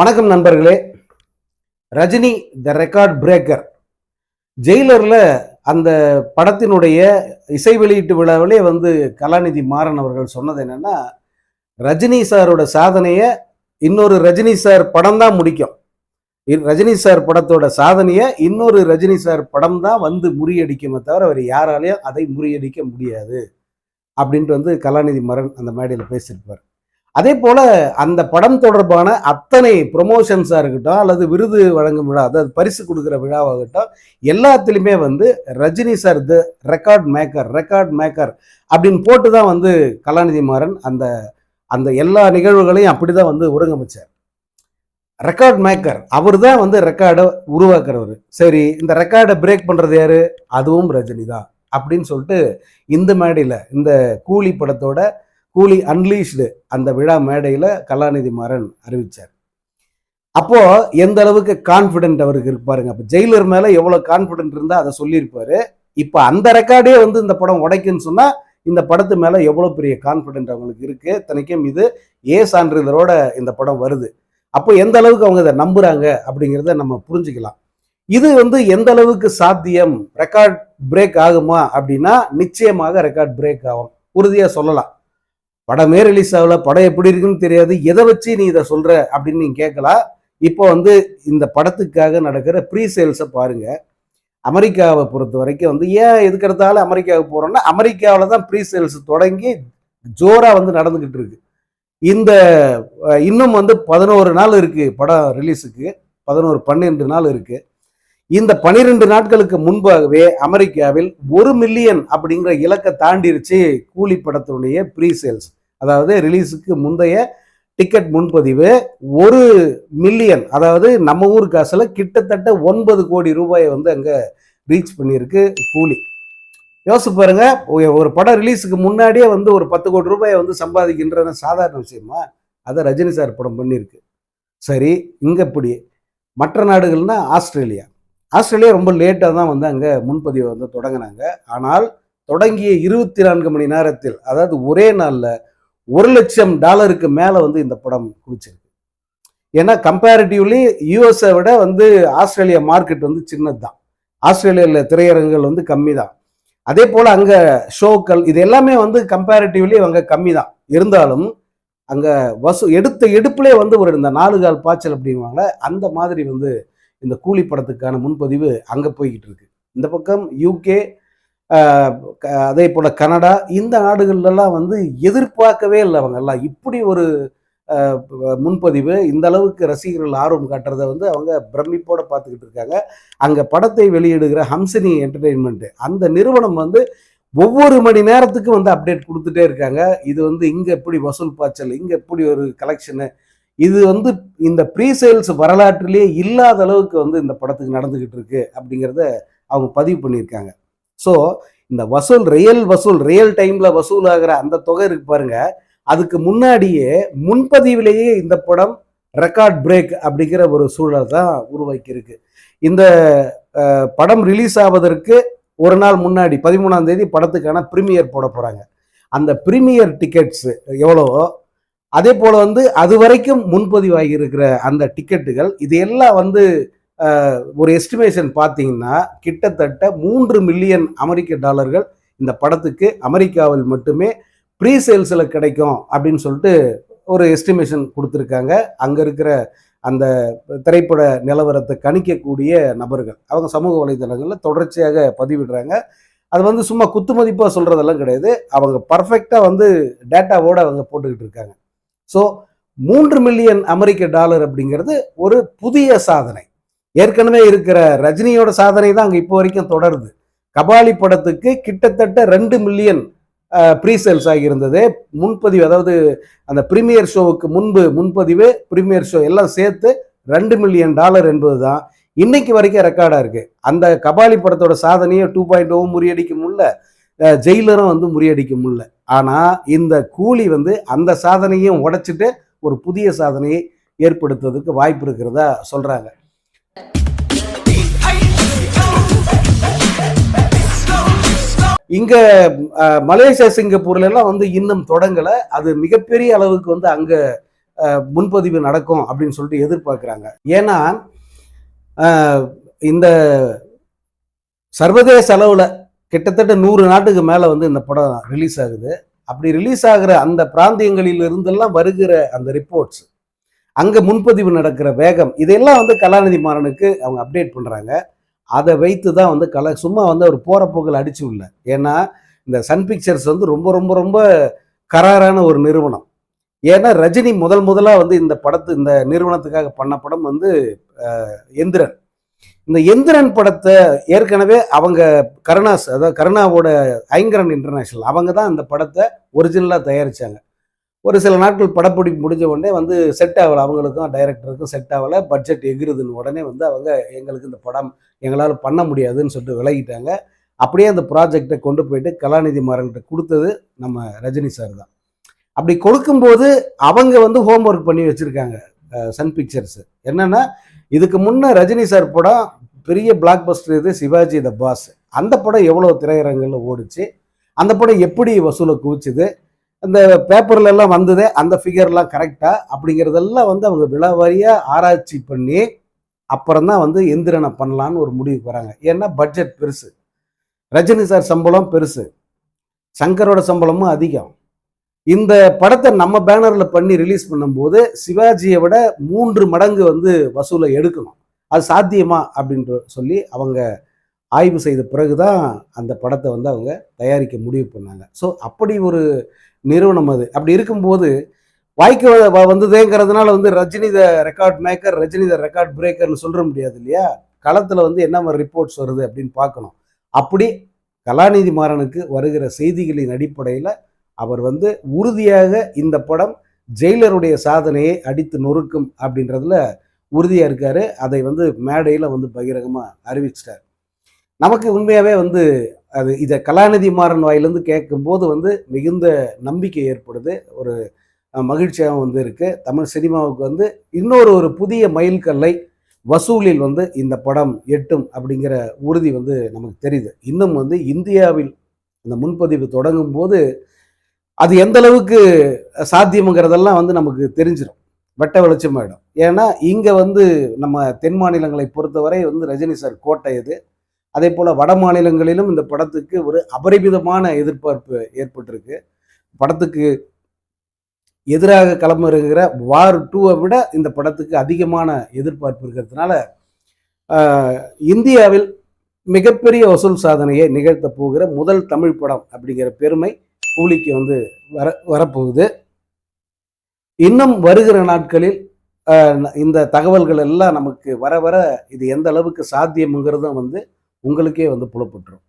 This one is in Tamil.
வணக்கம் நண்பர்களே. ரஜினி த ரெக்கார்ட் பிரேக்கர் ஜெயிலரில் அந்த படத்தினுடைய இசை வெளியீட்டு விழாவிலே வந்து கலாநிதி மாறன் அவர்கள் சொன்னது என்னென்னா ரஜினி சாரோட சாதனையை இன்னொரு ரஜினி சார் படம் தான் முடிக்கும். இ- ரஜினி சார் படத்தோட சாதனையை இன்னொரு ரஜினி சார் படம் தான் வந்து முறியடிக்குமே தவிர அவர் யாராலையும் அதை முறியடிக்க முடியாது. அப்படின்ட்டு வந்து கலாநிதி மரன் அந்த மேடையில் பேசியிருப்பார். அதே போல் அந்த படம் தொடர்பான அத்தனை ப்ரொமோஷன்ஸாக இருக்கட்டும் அல்லது விருது வழங்கும் விழா அதாவது பரிசு கொடுக்குற விழாவாகட்டும் எல்லாத்துலேயுமே வந்து Rajini sir the record maker record maker அப்படின்னு போட்டு தான் வந்து கலாநிதி மாறன் அந்த அந்த எல்லா நிகழ்வுகளையும் அப்படி தான் வந்து ஒருங்கமைச்சார். ரெக்கார்ட் மேக்கர் அவர் தான் வந்து ரெக்கார்டை உருவாக்குறவர். சரி இந்த ரெக்கார்டை பிரேக் பண்ணுறது யாரு? அதுவும் ரஜினி தான் அப்படின்னு சொல்லிட்டு இந்த மேடையில் இந்த கூலி படத்தோட கூலி அன்லீஷ்டு அந்த விழா மேடையில் கலாநிதி மாறன் அறிவித்தார் அப்போது எந்த அளவுக்கு கான்ஃபிடென்ட் அவருக்கு இருப்பாருங்க அப்போ ஜெயிலர் மேலே எவ்வளோ கான்ஃபிடென்ட் இருந்தால் அதை சொல்லியிருப்பார். இப்போ அந்த ரெக்கார்டே வந்து இந்த படம் உடைக்குன்னு சொன்னால் இந்த படத்து மேலே எவ்வளோ பெரிய கான்ஃபிடென்ட் அவங்களுக்கு இருக்குது தனிக்கும் இது ஏ சான்றிதழோட இந்த படம் வருது. அப்போ எந்த அளவுக்கு அவங்க இதை நம்புகிறாங்க அப்படிங்கிறத நம்ம புரிஞ்சுக்கலாம். இது வந்து எந்த அளவுக்கு சாத்தியம்? ரெக்கார்ட் பிரேக் ஆகுமா அப்படின்னா நிச்சயமாக ரெக்கார்ட் பிரேக் ஆகும். உறுதியாக சொல்லலாம். படமே ரிலீஸ் ஆகல? படம் எப்படி இருக்குன்னு தெரியாது. எதை வச்சு நீ இதை சொல்ற அப்படின்னு நீங்க கேட்கலாம் இப்போ வந்து இந்த படத்துக்காக நடக்கிற ப்ரீ சேல்ஸை பாருங்க. அமெரிக்காவை பொறுத்த வரைக்கும் வந்து ஏன் எதுக்கிறதால அமெரிக்காவுக்கு போறோம்னா அமெரிக்காவில் தான் ப்ரீ சேல்ஸ் தொடங்கி ஜோரா வந்து நடந்துகிட்டு இருக்கு. இந்த இன்னும் வந்து பதினோரு நாள் இருக்கு படம் ரிலீஸுக்கு பதினோரு பன்னெண்டு நாள் இருக்கு. இந்த பனிரெண்டு நாட்களுக்கு முன்பாகவே அமெரிக்காவில் ஒரு மில்லியன் அப்படிங்கிற இலக்கை தாண்டிருச்சு கூலி படத்தினுடைய ப்ரீ சேல்ஸ் அதாவது ரிலீஸுக்கு முந்தைய டிக்கெட் முன்பதிவு ஒரு மில்லியன் அதாவது நம்ம ஊர் காசில் கிட்டத்தட்ட ஒன்பது கோடி ரூபாயை வந்து அங்கே ரீச் பண்ணியிருக்கு கூலி. யோசிச்சு பாருங்க ஒரு படம் ரிலீஸுக்கு முன்னாடியே வந்து ஒரு பத்து கோடி ரூபாயை வந்து சம்பாதிக்கின்றன சாதாரண விஷயமா? அதை ரஜினி சார் படம் பண்ணியிருக்கு. சரி இங்கே இப்படி மற்ற நாடுகள்னா ஆஸ்திரேலியா. ஆஸ்திரேலியா ரொம்ப லேட்டாக தான் வந்து அங்கே முன்பதிவை வந்து தொடங்கினாங்க. ஆனால் தொடங்கிய இருபத்தி நான்கு மணி நேரத்தில் அதாவது ஒரே நாளில் ஒரு லட்சம் டாலருக்கு மேலே வந்து இந்த படம் குவிச்சிருக்கு. ஏன்னா கம்பேரிட்டிவ்லி யூஎஸை விட வந்து ஆஸ்திரேலியா மார்க்கெட் வந்து சின்னது தான் ஆஸ்திரேலியாவில் திரையரங்குகள் வந்து கம்மி தான் அதே போல் அங்கே ஷோக்கள் இது எல்லாமே வந்து கம்பேரிட்டிவ்லி அங்கே கம்மி தான் இருந்தாலும் அங்கே வசூ எடுத்த எடுப்புலே வந்து ஒரு இந்த நாலு கால் பாய்ச்சல் அப்படிங்குவாங்கள அந்த மாதிரி வந்து இந்த கூலி படத்துக்கான முன்பதிவு அங்கே போய்கிட்டு இருக்கு. இந்த பக்கம் யூகே அதே போல் கனடா இந்த நாடுகள்லாம் வந்து எதிர்பார்க்கவே இல்லை அவங்க எல்லாம். இப்படி ஒரு முன்பதிவு இந்த அளவுக்கு ரசிகர்கள் ஆர்வம் காட்டுறதை வந்து அவங்க பிரமிப்போட பார்த்துக்கிட்டு இருக்காங்க. அங்கே படத்தை வெளியிடுகிற ஹம்சினி என்டர்டெயின்மெண்ட்டு அந்த நிறுவனம் வந்து ஒவ்வொரு மணி நேரத்துக்கும் வந்து அப்டேட் கொடுத்துட்டே இருக்காங்க. இது வந்து இங்கே எப்படி வசூல் பாய்ச்சல் இங்கே எப்படி ஒரு கலெக்ஷனு இது வந்து இந்த ப்ரீ சேல்ஸ் வரலாற்றிலேயே இல்லாத அளவுக்கு வந்து இந்த படத்துக்கு நடந்துக்கிட்டு இருக்கு அப்படிங்கிறத அவங்க பதிவு பண்ணியிருக்காங்க. ஸோ இந்த வசூல் ரியல் வசூல் ரியல் டைம்ல வசூல் ஆகிற அந்த தொகை இருக்கு பாருங்க. அதுக்கு முன்னாடியே முன்பதிவிலேயே இந்த படம் ரெக்கார்ட் பிரேக் அப்படிங்கிற ஒரு சூழலை தான் உருவாக்கியிருக்கு. இந்த படம் ரிலீஸ் ஆவதற்கு ஒரு நாள் முன்னாடி பதிமூணாம் தேதி படத்துக்கான ப்ரீமியர் போட போகிறாங்க அந்த ப்ரீமியர் டிக்கெட்ஸ் எவ்வளவோ அதே போல் வந்து அது வரைக்கும் முன்பதிவாகி இருக்கிற அந்த டிக்கெட்டுகள் இது எல்லாம் வந்து ஒரு எஸ்டிமேஷன் பார்த்தீங்கன்னா கிட்டத்தட்ட மூன்று மில்லியன் அமெரிக்க டாலர்கள் இந்த படத்துக்கு அமெரிக்காவில் மட்டுமே ப்ரீ சேல்ஸில் கிடைக்கும் அப்படின்னு சொல்லிட்டு ஒரு எஸ்டிமேஷன் கொடுத்துருக்காங்க. அங்கே இருக்கிற அந்த திரைப்பட நிலவரத்தை கணிக்கக்கூடிய நபர்கள். அவங்க சமூக வலைதளங்களில் தொடர்ச்சியாக பதிவிடுறாங்க. அது வந்து சும்மா குத்துமதிப்பாக சொல்கிறதெல்லாம் கிடையாது. அவங்க பர்ஃபெக்டாக வந்து டேட்டாவோடு அவங்க போட்டுக்கிட்டு இருக்காங்க. ஸோ மூன்று மில்லியன் அமெரிக்க டாலர் அப்படிங்கிறது ஒரு புதிய சாதனை. ஏற்கனவே இருக்கிற ரஜினியோட சாதனை தான் அங்கே இப்போ வரைக்கும் தொடருது. கபாலி படத்துக்கு கிட்டத்தட்ட ரெண்டு மில்லியன் ப்ரீ சேல்ஸ் ஆகியிருந்தது. முன்பதிவு அதாவது அந்த ப்ரீமியர் ஷோவுக்கு முன்பு முன்பதிவு ப்ரீமியர் ஷோ எல்லாம் சேர்த்து ரெண்டு மில்லியன் டாலர் என்பது தான் இன்னைக்கு வரைக்கும் ரெக்கார்டாக இருக்குது அந்த கபாலி படத்தோட சாதனையை டூ பாயிண்ட் ஓவும் முறியடிக்க முடியல. ஜெயிலரும் வந்து முறியடிக்க முடியல. ஆனால் இந்த கூலி வந்து அந்த சாதனையும் உடைச்சிட்டு ஒரு புதிய சாதனையை ஏற்படுத்துவதற்கு வாய்ப்பு இருக்கிறதா சொல்கிறாங்க இங்க மலேசியா சிங்கப்பூர்ல எல்லாம் வந்து இன்னும் தொடங்கல. அது மிகப்பெரிய அளவுக்கு வந்து அங்க முன்பதிவு நடக்கும் அப்படின்னு சொல்லிட்டு எதிர்பார்க்குறாங்க. ஏன்னா இந்த சர்வதேச அளவில் கிட்டத்தட்ட நூறு நாட்டுக்கு மேலே வந்து இந்த படம் ரிலீஸ் ஆகுது. அப்படி ரிலீஸ் ஆகிற அந்த பிராந்தியங்களில் இருந்தெல்லாம் வருகிற அந்த ரிப்போர்ட்ஸ் அங்கே முன்பதிவு நடக்கிற வேகம் இதெல்லாம் வந்து கலாநிதி மாறனுக்கு அவங்க அப்டேட் பண்ணுறாங்க அதை வைத்து தான் வந்து கல சும்மா வந்து அவர் போகிற போக்கில் அடிச்சு விடல. ஏன்னா இந்த சன் பிக்சர்ஸ் வந்து ரொம்ப ரொம்ப ரொம்ப கராரான ஒரு நிறுவனம். ஏன்னா ரஜினி முதல் முதலாக வந்து இந்த படத்து இந்த நிறுவனத்துக்காக பண்ண படம் வந்து எந்திரன். இந்த எந்திரன் படத்தை ஏற்கனவே அவங்க கருணாஸ் அதாவது கருணாவோட ஐங்கரன் இன்டர்நேஷனல் அவங்க தான் அந்த படத்தை ஒரிஜினலாக தயாரித்தாங்க ஒரு சில நாட்கள் படப்பிடிப்பு முடிஞ்ச உடனே வந்து செட் ஆகலை. அவங்களுக்கும் டைரக்டருக்கும் செட் ஆகலை. பட்ஜெட் எகிருதுன்னு உடனே வந்து அவங்க எங்களுக்கு இந்த படம் எங்களால் பண்ண முடியாதுன்னு சொல்லிட்டு விலகிட்டாங்க. அப்படியே அந்த ப்ராஜெக்டை கொண்டு போயிட்டு கலாநிதி மாறன்கிட்ட கொடுத்தது நம்ம ரஜினி சார் தான். அப்படி கொடுக்கும்போது அவங்க வந்து ஹோம்ஒர்க் பண்ணி வச்சுருக்காங்க சன் பிக்சர்ஸ் என்னென்னா இதுக்கு முன்னே ரஜினி சார் படம் பெரிய பிளாக் பஸ்டர் இது சிவாஜி த பாஸ் அந்த படம் எவ்வளோ திரையரங்கில் ஓடிச்சு அந்த படம் எப்படி வசூலை குவிச்சுது அந்த பேப்பர்ல எல்லாம் வந்ததே அந்த ஃபிகர்லாம் கரெக்டா அப்படிங்கிறதெல்லாம் வந்து அவங்க விலாவாரியாக ஆராய்ச்சி பண்ணி அப்புறம் தான் வந்து எந்திரனை பண்ணலான்னு ஒரு முடிவுக்கு வராங்க. ஏன்னா பட்ஜெட் பெருசு. ரஜினி சார் சம்பளம் பெருசு. சங்கரோட சம்பளமும் அதிகம். இந்த படத்தை நம்ம பேனரில் பண்ணி ரிலீஸ் பண்ணும்போது சிவாஜியை விட மூன்று மடங்கு வந்து வசூலை எடுக்கணும். அது சாத்தியமா? அப்படின்ற சொல்லி அவங்க ஆய்வு செய்த பிறகுதான் அந்த படத்தை வந்து அவங்க தயாரிக்க முடிவு பண்ணாங்க. ஸோ அப்படி ஒரு நிறுவனம் அது. அப்படி இருக்கும்போது வாய்க்கு வந்ததுங்கிறதுனால வந்ததேங்கிறதுனால வந்து Rajini the record maker Rajini the record பிரேக்கர்னு சொல்ல முடியாது இல்லையா? களத்தில் வந்து என்ன மாதிரி ரிப்போர்ட்ஸ் வருது அப்படின்னு பார்க்கணும். அப்படி கலாநிதி மாறனுக்கு வருகிற செய்திகளின் அடிப்படையில் அவர் வந்து உறுதியாக இந்த படம் ஜெயிலருடைய சாதனையை அடித்து நொறுக்கும் அப்படின்றதுல உறுதியாக இருக்காரு. அதை வந்து மேடையில் வந்து பகிரகமாக அறிவிச்சிட்டார். நமக்கு உண்மையாகவே வந்து அது இதை கலாநிதி மாறன் வாயிலிருந்து கேட்கும்போது வந்து மிகுந்த நம்பிக்கை ஏற்படுது. ஒரு மகிழ்ச்சியாகவும் வந்து இருக்குது தமிழ் சினிமாவுக்கு வந்து இன்னொரு ஒரு புதிய மைல்கல்லை வசூலில் வந்து இந்த படம் எட்டும் அப்படிங்கிற உறுதி வந்து நமக்கு தெரியுது. இன்னும் வந்து இந்தியாவில் இந்த முன்பதிவு தொடங்கும் போது அது எந்த அளவுக்கு சாத்தியமுங்கிறதெல்லாம் வந்து நமக்கு தெரிஞ்சிடும் வெட்ட வெளிச்சமாயிடும். ஏன்னா இங்கே வந்து நம்ம தென் மாநிலங்களை பொறுத்தவரை வந்து ரஜினி சார் கோட்டை இது. அதே போல் வட மாநிலங்களிலும் இந்த படத்துக்கு ஒரு அபரிமிதமான எதிர்பார்ப்பு ஏற்பட்டிருக்கு. படத்துக்கு எதிராக களமிறங்குகிற வார் டூவை விட இந்த படத்துக்கு அதிகமான எதிர்பார்ப்பு இருக்கிறதுனால இந்தியாவில் மிகப்பெரிய வசூல் சாதனையை நிகழ்த்த போகிற முதல் தமிழ் படம் அப்படிங்கிற பெருமை கூலிக்கு வந்து வர வரப்போகுது. இன்னும் வருகிற நாட்களில் இந்த தகவல்கள் எல்லாம் நமக்கு வர வர இது எந்த அளவுக்கு சாத்தியமுங்கிறதும் வந்து உங்களுக்கே வந்து புலப்பட்டுரும்.